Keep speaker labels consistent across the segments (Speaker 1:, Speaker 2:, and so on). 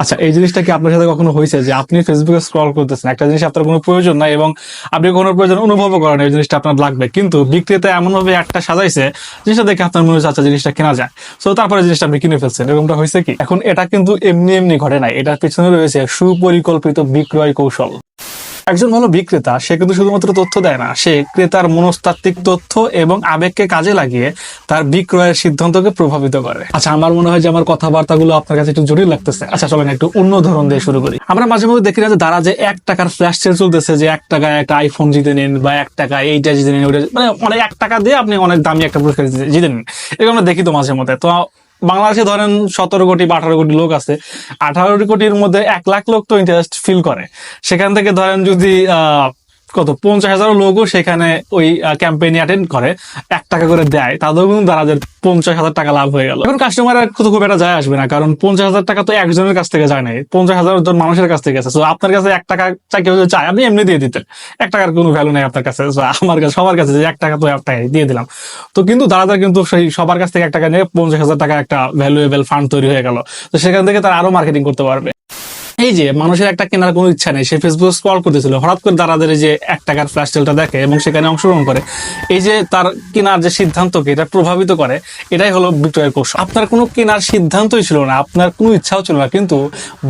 Speaker 1: আচ্ছা এই জিনিসটা কি আপনার সাথে কখনো হয়েছে যে আপনি ফেসবুকে স্ক্রল করতেছেন? একটা জিনিস আপনার কোনো প্রয়োজন নাই এবং আপনি কোনো প্রয়োজন অনুভব করেন এই জিনিসটা আপনার লাগবে। কিন্তু বিক্রেতা এমন ভাবে একটা সাজাইছে, জিনিসটা দেখে আপনার মনে হচ্ছে আচ্ছা জিনিসটা কেনা যায়। সো তারপরে জিনিসটা আপনি কিনে ফেলছেন, এরকমটা হয়েছে কি? এখন এটা কিন্তু এমনি এমনি ঘটে নাই, এটার পিছনে রয়েছে সুপরিকল্পিত বিক্রয় কৌশল। একজন ভালো বিক্রেতা, সে কিন্তু শুধুমাত্র তথ্য দেয় না। সে ক্রেতার মনস্তাত্ত্বিক তথ্য এবং আবেগকে কাজে লাগিয়ে তার বিক্রয়ের সিদ্ধান্তকে প্রভাবিত করে। আচ্ছা আমার মনে হয় যে আমার কথাবার্তাগুলো আপনার কাছে একটু জটিল লাগতেছে। আচ্ছা চলেন একটু অন্য ধরন দিয়ে শুরু করি। আমরা মাঝে মধ্যে দেখি না যে তারা যে এক টাকার ফ্ল্যাশ সেল চলতেছে, যে এক টাকায় একটা আইফোন জিতে নিন বা এক টাকা এইটা জিতে নিন, ওইটা মানে অনেক এক টাকা দিয়ে আপনি অনেক দামি একটা পুরস্কার জিতে- নিন। এরকম আমরা দেখি তো মাঝে মধ্যে। তো বাংলাদেশে ধরেন সতেরো কোটি বা আঠারো কোটি লোক আছে আঠারো কোটির মধ্যে এক লাখ লোক তো ইন্টারেস্ট ফিল করে। সেখান থেকে ধরেন যদি আহ, কত? পঞ্চাশ হাজার লোকও সেখানে ওই ক্যাম্পেইনে অ্যাটেন্ড করে। এক টাকা করে দেয় তাদেরও কিন্তু তাদের পঞ্চাশ হাজার টাকা লাভ হয়ে গেল। এখন কাস্টমার তো খুব একটা যায় আসবে না, কারণ পঞ্চাশ হাজার টাকা তো একজনের কাছ থেকে যায় নাই। পঞ্চাশ হাজার জন মানুষের কাছ থেকে আছে। তো আপনার কাছে এক টাকা চাই, কেউ চায়, আপনি এমনি দিয়ে দিতেন। এক টাকার কোনো ভ্যালু নেই আপনার কাছে। আমার কাছে, সবার কাছে যে এক টাকা, তো এক টাকায় দিয়ে দিলাম। তো কিন্তু দাদা কিন্তু সেই সবার কাছ থেকে এক টাকা নিয়ে পঞ্চাশ হাজার টাকা একটা ভ্যালুয়েবল ফান্ড তৈরি হয়ে গেল। তো সেখান থেকে তারা আরও মার্কেটিং করতে পারবে। এই যে মানুষের একটা কেনার কোনো ইচ্ছা নেই, সে ফেসবুক স্ক্রল করতেছিল, হঠাৎ করে দাদাদের এই যে এক টাকার ফ্ল্যাশ সেলটা দেখে এবং সেখানে অংশগ্রহণ করে। এই যে তার কেনার যে সিদ্ধান্তকে এটা প্রভাবিত করে, এটাই হলো বিক্রয়ের কৌশল। আপনার কোনো কেনার সিদ্ধান্তই ছিল না, আপনার কোনো ইচ্ছাও ছিল না, কিন্তু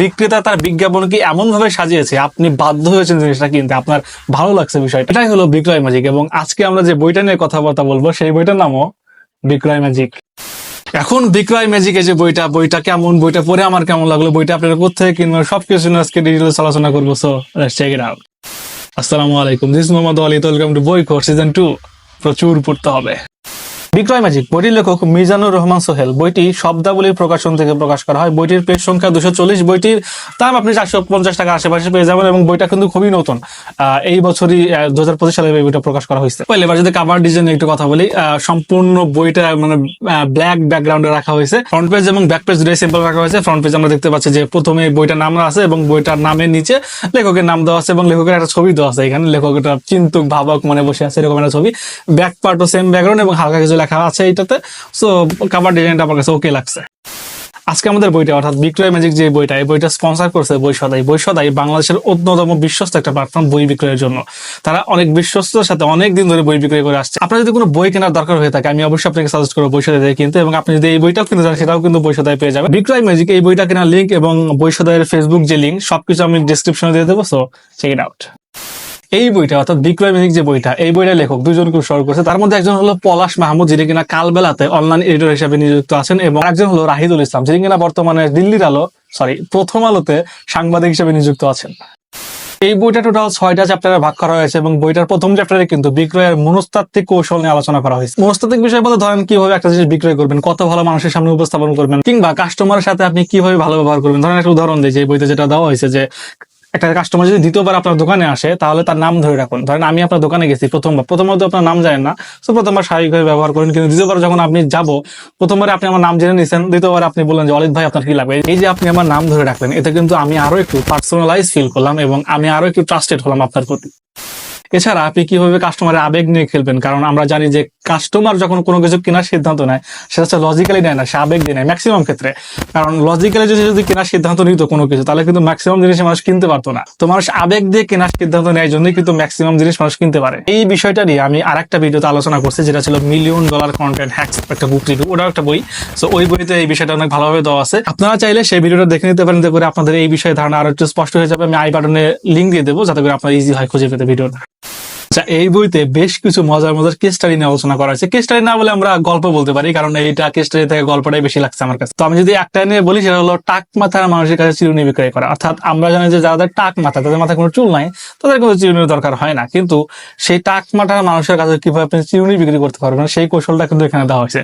Speaker 1: বিক্রেতা তার বিজ্ঞাপনকে এমন ভাবে সাজিয়েছে, আপনি বাধ্য হয়েছেন জিনিসটা কিনতে, আপনার ভালো লাগছে বিষয়টা এটাই হলো বিক্রয় ম্যাজিক এবং আজকে আমরা যে বইটা নিয়ে কথাবার্তা বলব, সেই বইটার নামও বিক্রয় ম্যাজিক এখন বিক্রয় ম্যাজিকে যে বইটা বইটা কেমন, বইটা পড়ে আমার কেমন লাগল, বইটা আপনারা কোথায় কিনবেন, সবকিছু আজকে ডিটেলস আলোচনা করব সো চেক ইট আউট আসসালামু আলাইকুম this Mohammad Ali welcome to বই কোর্স সিজন টু প্রচুর পড়তে হবে। বিক্রয় ম্যাজিক বইটির লেখক মিজানুর রহমান সোহেল। বইটি শব্দাবলীর প্রকাশন থেকে প্রকাশ করা হয়। বইটির পেজ সংখ্যা দুশো চল্লিশ। বইটির দাম আপনি চারশো পঞ্চাশ টাকা আশেপাশে পেয়ে যাবেন এবং বইটা কিন্তু খুবই নতুন। এই বছরই দু হাজার পঁচিশ সালে বইটা প্রকাশ করা হয়েছে। পরে এবার যদি কাভার ডিজাইন একটু কথা বলি সম্পূর্ণ বইটা মানে ব্ল্যাক ব্যাকগ্রাউন্ডে রাখা হয়েছে। ফ্রন্ট পেজ এবং ব্যাক পেজ দুটাই সিম্পল রাখা হয়েছে। ফ্রন্ট পেজ আমরা দেখতে পাচ্ছি যে প্রথমে বইটার নাম আছে এবং বইটার নামের নিচে লেখকের নাম দেওয়া আছে এবং লেখকের একটা ছবি দেওয়া আছে। এখানে লেখক একটা চিন্তুক, ভাবক মনে বসে আছে, এরকম একটা ছবি। ব্যাক পার্টও সেম ব্যাকগ্রাউন্ড এবং হালকা কিছু লেখা আছে এটাতে সো কাভার ডিজাইনটা আমার কাছে ওকে লাগছে। আজকে আমাদের বইটা, অর্থাৎ বিক্রয় ম্যাজিক যে বইটা, এই বইটা স্পন্সর করছে বই সদাই বাংলাদেশের অন্যতম বিশ্বস্ত একটা প্ল্যাটফর্ম বই বিক্রয়ের জন্য। তারা অনেক বিশ্বস্তর সাথে অনেক দিন ধরে বই বিক্রয় করে আসছে। আপনার যদি কোনো বই কেনার দরকার হয়ে থাকে, আমি অবশ্যই আপনাকে সাজেস্ট করব বই থেকে কিনতে, এবং আপনি যদি এই বইটাও কিনতে চান, সেটাও কিন্তু সদাই পেয়ে যাবেন। বিক্রয় ম্যাজিক এই বইটা কেনার লিঙ্ক এবং বই ফেসবুক যে লিঙ্ক সবকিছু আমি ডিসক্রিপশনে দিয়ে দেবো সো চেক ইট আউট এই বইটা, অর্থাৎ বিক্রয় ম্যাজিক যে বইটা, এই বইটা লেখক দুজনকে উৎসর্গ করেছে। তার মধ্যে একজন হলো পলাশ মাহমুদ, যিনি কিনা কালবেলাতে অনলাইন এডিটর হিসেবে নিযুক্ত আছেন, এবং একজন হলো রাহিদুল ইসলাম, যিনি কিনা বর্তমানে দিল্লির আলো সরি প্রথম আলোতে সাংবাদিক হিসেবে নিযুক্ত আছেন। এই বইটা টোটাল ছয়টা চ্যাপ্টারে ভাগ করা হয়েছে, এবং বইটার প্রথম চ্যাপ্টারে কিন্তু বিক্রয়ের মনস্তাত্ত্বিক কৌশল নিয়ে আলোচনা করা হয়েছে। মনস্তাত্ত্বিক বিষয় বলতে ধরেন কীভাবে একটা জিনিস বিক্রয় করবেন, কত ভালো মানুষের সামনে উপস্থাপন করবেন, কিংবা কাস্টমারের সাথে আপনি কীভাবে ভালো ব্যবহার করবেন। ধরেন একটা উদাহরণ দিই, যে বইতে যেটা দেওয়া হয়েছে যে একটা কাস্টমার যদি দ্বিতীয়বার আপনার দোকানে আসে, তাহলে তার নাম ধরে রাখুন। ধরেন আমি আপনার দোকানে গেছি প্রথমবার। প্রথমবার তো আপনার নাম জানেন না। তো প্রথমবার স্বাভাবিকভাবে ব্যবহার করেন। কিন্তু দ্বিতীয়বার যখন আপনি যাব, প্রথমবার আপনি আমার নাম জেনে নিয়েছেন দ্বিতীয়বার আপনি বললেন যে, অলিত ভাই, আপনার কি লাগবে? এই যে আপনি আমার নাম ধরে রাখলেন, এতে কিন্তু আমি আরও একটু পার্সোনালাইজ ফিল করলাম এবং আমি আরও একটু ট্রাস্টেড হলাম আপনার প্রতি। এছাড়া আপনি কীভাবে কাস্টমারের আবেগ নিয়ে খেলবেন? কারণ আমরা জানি যে কাস্টমার যখন কোনো কিছু কেনার সিদ্ধান্ত নেয়, সেটা হচ্ছে লজিক্যালি নেয় না, সে আবেগ দিয়ে নেয় ম্যাক্সিমাম ক্ষেত্রে। কারণ লজিক্যালি যদি যদি কেনার সিদ্ধান্ত নিত কোনো কিছু, তাহলে কিন্তু ম্যাক্সিমাম জিনিস মানুষ কিনতে পারতো না। তো মানুষ আবেগ দিয়ে কেনার সিদ্ধান্ত নেয় জন্যই কিন্তু ম্যাক্সিমাম জিনিস মানুষ কিনতে পারে। এই বিষয়টা নিয়ে আমি আরেকটা ভিডিওতে আলোচনা করছি, যেটা ছিল মিলিয়ন ডলার কন্টেন্ট হ্যাক্স একটা বুক রিভিউ ওটাও একটা বই। সো ওই বইতে এই বিষয়টা অনেক ভালোভাবে দেওয়া আছে। আপনারা চাইলে সেই ভিডিওটা দেখে নিতে পারেন যাতে করে আপনাদের এই বিষয়ে ধারণা আরও একটু স্পষ্ট হয়ে যাবে। আমি আই বাটনে লিঙ্ক দিয়ে দেবো, যাতে করে আপনার ইজি হয় খুঁজে পেতে ভিডিওটা। আচ্ছা এই বইতে বেশ কিছু মজার মজার কেস স্টাডি নিয়ে আলোচনা করা হয়েছে। কেস স্টাডি না বলে আমরা গল্প বলতে পারি, কারণ এইটা কেস স্টাডি থেকে গল্পটাই বেশি লাগছে আমার কাছে। তো আমি যদি একটা নিয়ে বলি, সেটা হলো টাক মাথার মানুষের কাছে চিরুনি বিক্রয় করা। অর্থাৎ আমরা জানি যে যাদের টাক মাথা, তাদের মাথায় কোনো চুল নাই, তাদের কোনো চিরুনির দরকার হয় না। কিন্তু সেই টাক মাথার মানুষের কাছে কীভাবে আপনি চিরুনি বিক্রি করতে পারবেন, সেই কৌশলটা কিন্তু এখানে দেওয়া হয়েছে।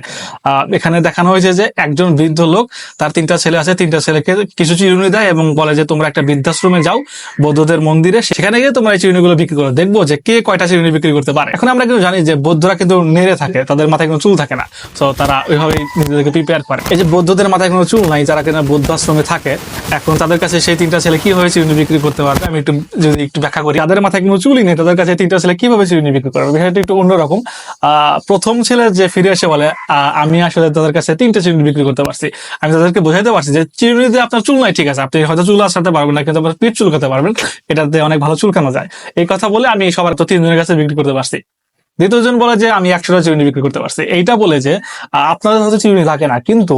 Speaker 1: এখানে দেখানো হয়েছে যে একজন বৃদ্ধ লোক, তার তিনটা ছেলে আছে, তিনটা ছেলেকে কিছু চিরুনি দেয় এবং বলে যে, তোমরা একটা বৃদ্ধাশ্রমে যাও, বৌদ্ধদের মন্দিরে, সেখানে গিয়ে তোমরা এই চিরুনিগুলো বিক্রি করো। দেখব যে কে কয়টা চিরুনি বিক্রি করতে পারে। এখন আমরা কিন্তু জানি যে বৌদ্ধরা কিন্তু নেড়ে থাকে, তাদের মাথায় কোনো চুল থাকে না। তো তারা ওইভাবেই নিজেদেরকে প্রিপেয়ার করে। এই যে বৌদ্ধদের মাথায় কোনো চুল নাই, যারা কিনা বৌদ্ধ আশ্রমে থাকে, এখন তাদের কাছে সেই তিনটা ছেলে কীভাবে চিরুনি বিক্রি করতে পারবে? আমি একটু, যদি একটু ব্যাখ্যা করি। তাদের মাথায় কোনো চুলই নেই, তাদের কাছে তিনটা ছেলে কীভাবে চিরুনি বিক্রি করবে? বিষয়টা একটু অন্যরকম। প্রথম ছেলে যে ফিরে এসে বলে আমি আসলে তাদের কাছে তিনটা চিরুনি বিক্রি করতে পারছি। আমি তাদেরকে বোঝাতে পারছি যে চিরুনিতে আপনার চুল নাই, ঠিক আছে। আপনি হয়তো চুল আসাতে পারবেন না, কিন্তু আপনার পিঠ চুলকাতে পারবেন। এটাতে অনেক ভালো চুলকানো যায়। এই কথা বলে আমি সবার তো তিনজনের কাছে বিক্রি করতে পারছি। দ্বিতীয় জন বলে যে, আমি একশোটা চিরুনি বিক্রি করতে পারছি। এইটা বলে যে, আপনাদের হয়তো চিরুনি থাকে না। কিন্তু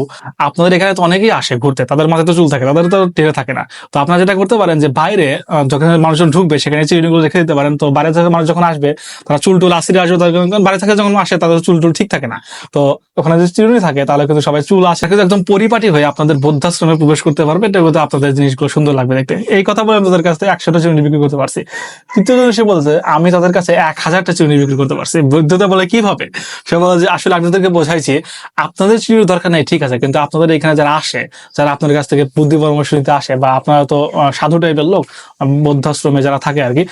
Speaker 1: আপনাদের এখানে তো অনেকেই আসে ঘুরতে। তাদের মাথায় তো চুল থাকে, তাদের তো টেরে থাকে না। তো আপনারা যেটা করতে পারেন যে, বাইরে যখন মানুষজন ঢুকবে, সেখানে চিরুনিগুলো রেখে দিতে পারেন। তো বাইরে থেকে মানুষ যখন আসবে, তারা চুল টুল আসিরে আসবে, তাদের বাইরে থেকে যখন আসে, তাদের চুল টুল ঠিক থাকে না। তো ওখানে যদি চিরুনি থাকে, তাহলে কিন্তু সবাই চুল আসে। কিন্তু একদম পরিপাটি হয়ে আপনাদের বৌদ্ধাশ্রমে প্রবেশ করতে পারবে। এটা কিন্তু আপনাদের জিনিসগুলো সুন্দর লাগবে দেখতে। এই কথা বলে আমি তাদের কাছ থেকে একশোটা চিরুনি বিক্রি করতে পারছি। তৃতীয় জন সে বলছে, আমি তাদের কাছে এক হাজারটা চিরুনি বিক্রি করতে পারছি। বৈধতা বলে কীভাবে সে বলে যে, আসলে আপনাদেরকে বোঝাইছি, আপনাদের চিরুনির দরকার নেই, ঠিক আছে, কিন্তু আপনাদের এখানে যারা আসে, যারা আপনাদের কাছ থেকে বুদ্ধি পরামর্শ নিতে আসে বা আপনারা তো সাধু টাইপের লোক বৌদ্ধাশ্রমে যারা থাকে আর কি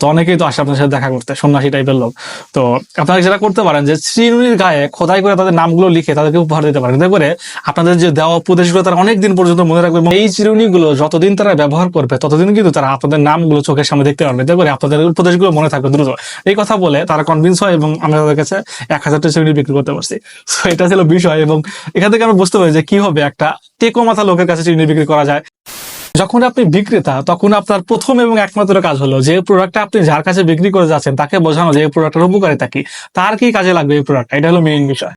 Speaker 1: তো অনেকেই তো আসে আপনার সাথে দেখা করতে, সন্ন্যাসী টাইপের লোক। তো আপনারা যেটা করতে পারেন যে চিরুনির গায়ে খোদাই করে তাদের নামগুলো লিখে তাদেরকে উপহার দিতে পারেন। এতে করে আপনাদের যে দেওয়া উপদেশগুলো তারা অনেক দিন পর্যন্ত মনে রাখবে এই চিরুনিগুলো যতদিন তারা ব্যবহার করবে, ততদিন কিন্তু তারা আপনাদের নামগুলো চোখের সামনে দেখতে পারবে। এতে করে আপনাদের উপদেশগুলো মনে থাকবে দ্রুত। এই কথা বলে তারা কনভিন্স হয় এবং আমরা তাদের কাছে এক হাজারটা চিরুনি বিক্রি করতে পারছি। তো এটা ছিল বিষয় এবং এখান থেকে আমরা বুঝতে পারি যে কীভাবে একটা টেকো মাথা লোকের কাছে চিরুনি বিক্রি করা যায়। যখন আপনি বিক্রেতা, তখন আপনার প্রথম এবং একমাত্র কাজ হলো যে প্রোডাক্টটা আপনি যার কাছে বিক্রি করে যাচ্ছেন, তাকে বোঝানো যে এই প্রোডাক্টের উপকারিতা কি, তার কি কাজে লাগবে এই প্রোডাক্ট এটা হলো মেইন বিষয়।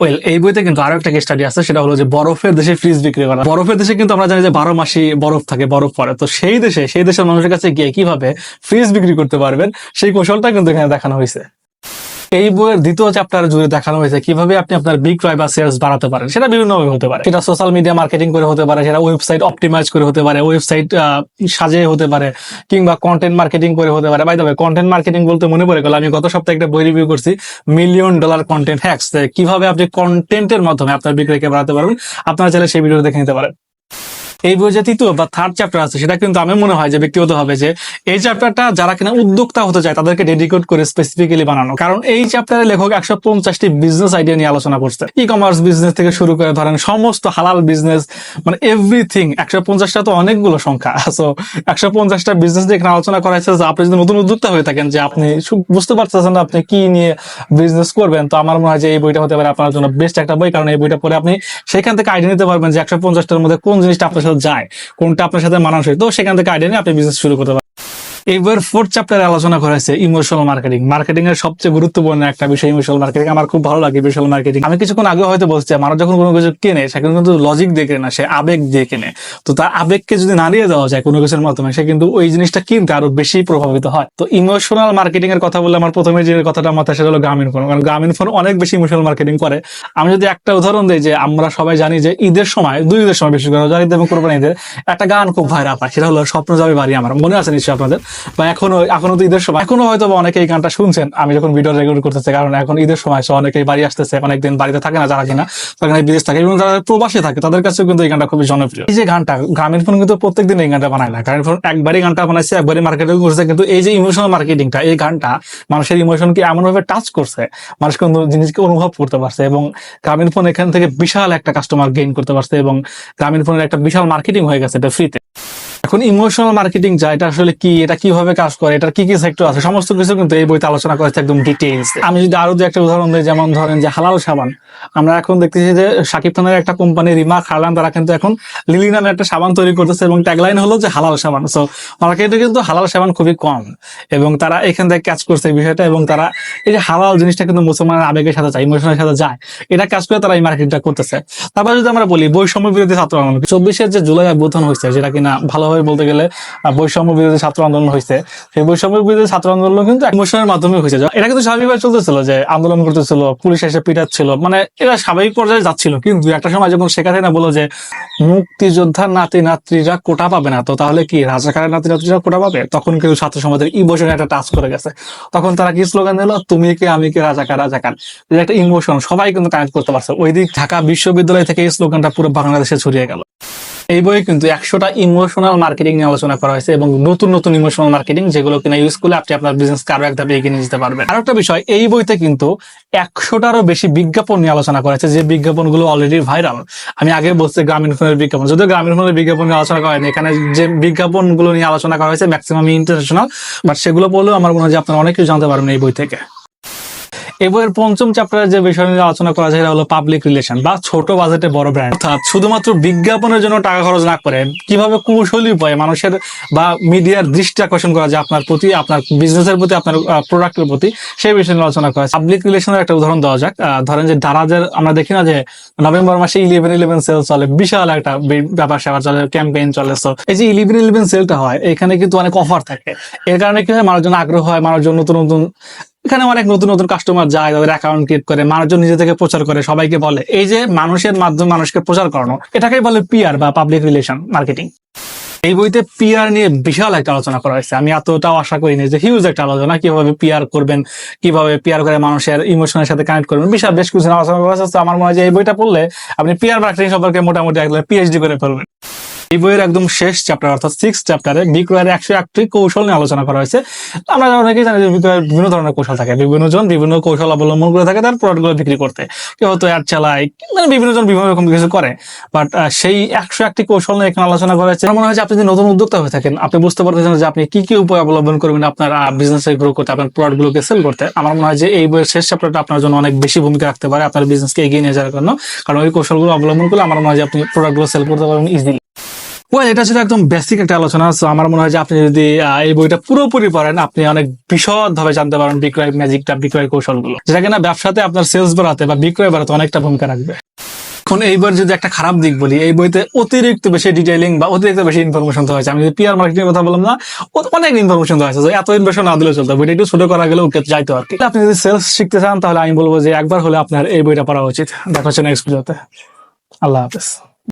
Speaker 1: ওয়েল এই বইতে কিন্তু আরও একটা স্টাডি আছে, সেটা হলো যে বরফের দেশে ফ্রিজ বিক্রি করা। বরফের দেশে কিন্তু আমরা জানি যে বারো মাসি বরফ থাকে, বরফ পড়ে। তো সেই দেশে, সেই দেশের মানুষের কাছে গিয়ে কীভাবে ফ্রিজ বিক্রি করতে পারবেন, সেই কৌশলটা কিন্তু এখানে দেখানো হয়েছে। এই বইয়ের দ্বিতীয় চ্যাপ্টার জুড়ে দেখানো হয়েছে, কীভাবে আপনি আপনার বিক্রয় বা সেলস বাড়াতে পারেন, সেটা বিভিন্ন ভাবে হতে পারে। সেটা সোশ্যাল মিডিয়া মার্কেটিং করে হতে পারে, সেটা ওয়েবসাইট অপটিমাইজ করে হতে পারে ওয়েবসাইট সাজিয়ে হতে পারে, কিংবা কন্টেন্ট মার্কেটিং করে হতে পারে। বাই দ্য কন্টেন্ট মার্কেটিং বলতে মনে পড়ে গেল, আমি গত সপ্তাহে একটা বই রিভিউ করছি মিলিয়ন ডলার কন্টেন্ট হ্যাক্স কীভাবে আপনি কন্টেন্টের মাধ্যমে আপনার বিক্রয়কে বাড়াতে পারবেন, আপনারা চাইলে সেই ভিডিও দেখে নিতে পারেন। এই বই যে তৃতীয় বা থার্ড চ্যাপ্টার আছে, সেটা কিন্তু আমি মনে হয় যে ব্যক্তিগত হবে যে এই চ্যাপ্টারটা যারা কিনা উদ্যোক্তা হতে চায়, তাদেরকে ডেডিকেট করে স্পেসিফিক্যালি বানানো। কারণ এই চ্যাপ্টারে লেখক একশো পঞ্চাশটি বিজনেস আইডিয়া নিয়ে আলোচনা করছে। ই কমার্স বিজনেস থেকে শুরু করে ধরেন সমস্ত হালাল বিজনেস মানে এভরিথিং একশো পঞ্চাশটা তো অনেকগুলো সংখ্যা। সো একশো পঞ্চাশটা বিজনেস নিয়ে এখানে আলোচনা করা হয়েছে যে আপনি যদি নতুন উদ্যোক্তা হয়ে থাকেন যে আপনি বুঝতে পারতেছেন আপনি কি নিয়ে বিজনেস করবেন, তো আমার মনে হয় যে এই বইটা হতে পারে আপনার জন্য বেস্ট একটা বই। কারণ এই বইটা পড়ে আপনি সেখান থেকে আইডিয়া নিতে পারবেন যে একশো পঞ্চাশটার মধ্যে কোন জিনিসটা আপনার যায়, কোনটা আপনার সাথে মানানসই। তো সেখান থেকে আইডিয়া নিয়ে আপনি বিজনেস শুরু করতে পারেন এই বইয়ের ফোর্থ চ্যাপ্টারে আলোচনা করা হয়েছে ইমোশনাল মার্কেটিং মার্কেটিং এর সবচেয়ে গুরুত্বপূর্ণ একটা বিষয় ইমোশনাল মার্কেটিং আমার খুব ভালো লাগে ইমোশনাল মার্কেটিং আমি কিছুক্ষণ আগে হয়তো বলছি মানুষ যখন কোনো কিছু কেনে, সে কিন্তু লজিক দিয়ে না, সে আবেগ দিয়ে কেনে। তো তার আবেগকে যদি নাড়িয়ে দেওয়া যায় কোনো কিছুর মাধ্যমে, সে কিন্তু ওই জিনিসটা কিনতে আরও বেশি প্রভাবিত হয়। তো ইমোশনাল মার্কেটিং এর কথা বললে আমার প্রথমে যে কথাটা মাথায়, সেটা হলো গ্রামীণ ফোন কারণ গ্রামীণ ফোন অনেক বেশি ইমোশনাল মার্কেটিং করে। আমি যদি একটা উদাহরণ দিই যে আমরা সবাই জানি যে ঈদের সময়, দুই ঈদের সময় বেশি করে রোজার ঈদ কোরবানি ঈদের, একটা গান খুব ভাইরাল হয়, সেটা হলো স্বপ্ন যাবে বাড়ি আমার। মনে আছে নিশ্চয়ই আপনাদের? বা এখনও এখনও তো ঈদের সময়, এখনও হয়তো অনেকে এই গানটা শুনছেন। আমি যখন ভিডিও রেকর্ড করতেছে, কারণ এখন ঈদের সময় সো অনেকেই বাড়ি আসতেছে অনেকদিন বাড়িতে থাকে না, যারা কিনা, তারা বিদেশ থাকে, এবং যারা প্রবাসে থাকে, তাদের কাছেও কিন্তু এই গানটা খুবই জনপ্রিয়। এই যে গানটা, গ্রামীণ ফোন কিন্তু প্রত্যেকদিন এই গানটা বানায় না গ্রামীণ ফোন, একবারই গানটা বানাইছে, একবারই মার্কেটিং করছে, কিন্তু এই যে ইমোশনাল মার্কেটিংটা এই গানটা মানুষের ইমোশনকে এমন ভাবে টাচ করছে, মানুষ কিন্তু জিনিসকে অনুভব করতে পারছে, এবং গ্রামীণ ফোন এখান থেকে বিশাল একটা কাস্টমার গেইন করতে পারছে, এবং গ্রামীণ ফোনের একটা বিশাল মার্কেটিং হয়ে গেছে এটা ফ্রিতে এখন ইমোশনাল মার্কেটিং যা, এটা আসলে কি, এটা কীভাবে কাজ করে, এটার কি কি সেক্টর আছে, সমস্ত কিছু কিন্তু এই বইতে আলোচনা করেছে একদম ডিটেইলস আমি যদি আরও দু একটা উদাহরণ দিই, যেমন ধরেন যে হালাল সাবান। আমরা এখন দেখতেছি যে সাকিব খানের একটা কোম্পানি রিমা খারলান, তারা কিন্তু এখন লিলি নামে একটা সাবান তৈরি করতেছে এবং ট্যাগলাইন হলো যে হালাল সাবান। সো মার্কেটে কিন্তু হালাল সাবান খুবই কম এবং তারা এখান থেকে কাজ করছে এই বিষয়টা এবং তারা এই যে হালাল জিনিসটা কিন্তু মুসলমানের আবেগের সাথে যায় ইমোশনের সাথে যায়, এটা কাজ করে তারা এই মার্কেটটা করতেছে। তারপর যদি আমরা বলি, বৈষম্য বিরোধী ছাত্র চব্বিশের যে জুলাই অভ্যুত্থান হয়েছে, যেটা কিনা ভালোভাবে বলতে গেলে বৈষম্য বিরোধী ছাত্র আন্দোলন হয়েছে সেই বৈষম্য বিরোধী ছাত্র আন্দোলন কিন্তু ইমোশনের মাধ্যমে হয়েছে এটা কিন্তু স্বাভাবিকভাবে চলতেছিল যে আন্দোলন করতেছিল, পুলিশ এসে পিটাচ্ছিল। মানে এরা স্বাভাবিক পর্যায়ে যাচ্ছিল। কিন্তু একটা সময় যখন শেখ হাসিনা বলল যে মুক্তিযোদ্ধার নাতি নাত্রীরা কোটা পাবে না তো তাহলে কি রাজাকারের নাতি নাত্রীরা কোটা পাবে? তখন কিন্তু ছাত্র সমাজের ইমোশন একটা টাচ করে গেছে। তখন তারা কি স্লোগান দিল? তুমি কে, আমি কে, রাজাকার রাজাকার একটা ইমোশন সবাই কিন্তু কানেক্ট করতে পারছে। ওই দিক ঢাকা বিশ্ববিদ্যালয় থেকে এই স্লোগানটা পুরো বাংলাদেশে ছড়িয়ে গেল। এই বইয়ে কিন্তু একশোটা ইমোশনাল মার্কেটিং নিয়ে আলোচনা করা হয়েছে এবং নতুন নতুন ইমোশনাল মার্কেটিং যেগুলো কিনা ইউজ করলে আপনি আপনার বিজনেস আরও এক ধাপে এগিয়ে নিয়ে যেতে পারবেন। আর একটা বিষয়, এই বইতে কিন্তু একশোটারও বেশি বিজ্ঞাপন নিয়ে আলোচনা করা হয়েছে, যে বিজ্ঞাপনগুলো অলরেডি ভাইরাল আমি আগে বলছি গ্রামীণ ফোনের বিজ্ঞাপন। যদিও গ্রামীণ ফোনের বিজ্ঞাপন নিয়ে আলোচনা করা হয়নি, এখানে যে বিজ্ঞাপনগুলো নিয়ে আলোচনা করা হয়েছে ম্যাক্সিমাম ইন্টারন্যাশনাল বাট সেগুলো পড়লেও আমার মনে হয় যে আপনারা অনেক কিছু জানতে পারবেন এই বই থেকে। এই বইয়ের পঞ্চম চ্যাপ্টারে যে বিষয় নিয়ে আলোচনা করা যায় হলো পাবলিক রিলেশন বা ছোট বাজেটে বড় ব্র্যান্ড অর্থাৎ শুধুমাত্র বিজ্ঞাপনের জন্য টাকা খরচ না করে কীভাবে কৌশলী উপায়ে মানুষের বা মিডিয়ার দৃষ্টি আকর্ষণ করা যায় আপনার প্রতি, আপনার বিজনেসের প্রতি, আপনার প্রোডাক্টের প্রতি, সেই বিষয় নিয়ে আলোচনা করা পাবলিক রিলেশনের একটা উদাহরণ দেওয়া যাক। ধরেন যে দারাজের, আমরা দেখি না যে নভেম্বর মাসে ইলেভেন ইলেভেন সেল চলে, বিশাল একটা ব্যাপার স্যাপার চলে ক্যাম্পেইন চলে। So, এই যে ইলেভেন ইলেভেন সেলটা হয়, এখানে কিন্তু অনেক অফার থাকে। এর কারণে কি হয়, মানুষজন আগ্রহ হয়, মানুষজন নতুন নতুন এখানে অনেক নতুন নতুন কাস্টমার যায়, তাদের অ্যাকাউন্ট ক্রিয়েট করে, মানুষজন নিজে থেকে প্রচার করে, সবাইকে বলে। এই যে মানুষের মাধ্যমে মানুষকে প্রচার করানো, এটাকেই বলে পিআর বা পাবলিক রিলেশন মার্কেটিং এই বইতে পিয়ার নিয়ে বিশাল একটা আলোচনা করা হয়েছে। আমি এতটাও আশা করিনি যে হিউজ একটা আলোচনা, কীভাবে পিয়ার করবেন, কীভাবে পিয়ার করে মানুষের ইমোশনের সাথে কানেক্ট করবেন। বিশাল, বেশ কিছু আলোচনা করা হয়েছে। আমার মনে হয় যে এই বইটা পড়লে আপনি পিয়ার মার্কেটিং সম্পর্কে মোটামুটি একদম পিএইচডি করে ফেলবেন। এই বইয়ের একদম শেষ চ্যাপ্টার অর্থাৎ সিক্স চ্যাপ্টারে বিক্রয়ের একশো একটি কৌশল নিয়ে আলোচনা করা হয়েছে। আমরা অনেকেই জানি যে বিক্রয়ের বিভিন্ন ধরনের কৌশল থাকে। বিভিন্ন জন বিভিন্ন কৌশল অবলম্বন করে থাকে, তার প্রোডাক্টগুলো বিক্রি করতে। কেউ হয়তো অ্যাড চালায় মানে বিভিন্ন জন বিভিন্ন রকম কিছু করে। বাট সেই একশো একটি কৌশল নিয়ে এখানে আলোচনা করা হয়েছে। মনে হয় যে আপনি যদি নতুন উদ্যোক্তা হয়ে থাকেন, আপনি বুঝতে পারতেছেন যে আপনি কি কি উপায় অবলম্বন করবেন আপনার বিজনেস গ্রো করতে, আপনার প্রোডাক্টগুলোকে সেল করতে। আমার মনে হয় যে এই বইয়ের শেষ চ্যাপ্টারটা আপনার জন্য অনেক বেশি ভূমিকা রাখতে পারে আপনার বিজনেসকে এগিয়ে নিয়ে যাওয়ার জন্য। কারণ ওই কৌশলগুলো অবলম্বন করলে আমার মনে হয় যে আপনি প্রোডাক্টগুলো সেল করতে পারবেন ইজিলি ওয়েল এটা ছিল একদম বেসিক একটা আলোচনা So, আমার মনে হয় যে আপনি যদি এই বইটা পুরোপুরি পড়েন আপনি অনেক বিশদ ভাবে জানতে পারেন বিক্রয় ম্যাজিকটা বিক্রয় কৌশলগুলো। যেটা কিনা ব্যবসাতে আপনার সেলস বাড়াতে বা বিক্রয় বাড়াতে অনেকটা ভূমিকা রাখবে। এখন এই বইয়ের যদি একটা খারাপ দিক বলি এই বইতে অতিরিক্ত বেশি ডিটেইলিং বা অতিরিক্ত বেশি ইনফরমেশন দেওয়া হয়েছে। আমি যদি পিআর মার্কেটিং কথা বললাম না অনেক ইনফরমেশন দেওয়া হয়েছে এত ইনফরমেশন না দিলে চলতো। বইটা একটু ছোট করা গেলে ওকে যাইতো আর কি। আপনি যদি সেলস শিখতে চান তাহলে আমি বলব যে একবার হলে আপনার এই বইটা পড়া উচিত। দেখা হচ্ছে নেক্সট ভিডিওতে আল্লাহ হাফেজ।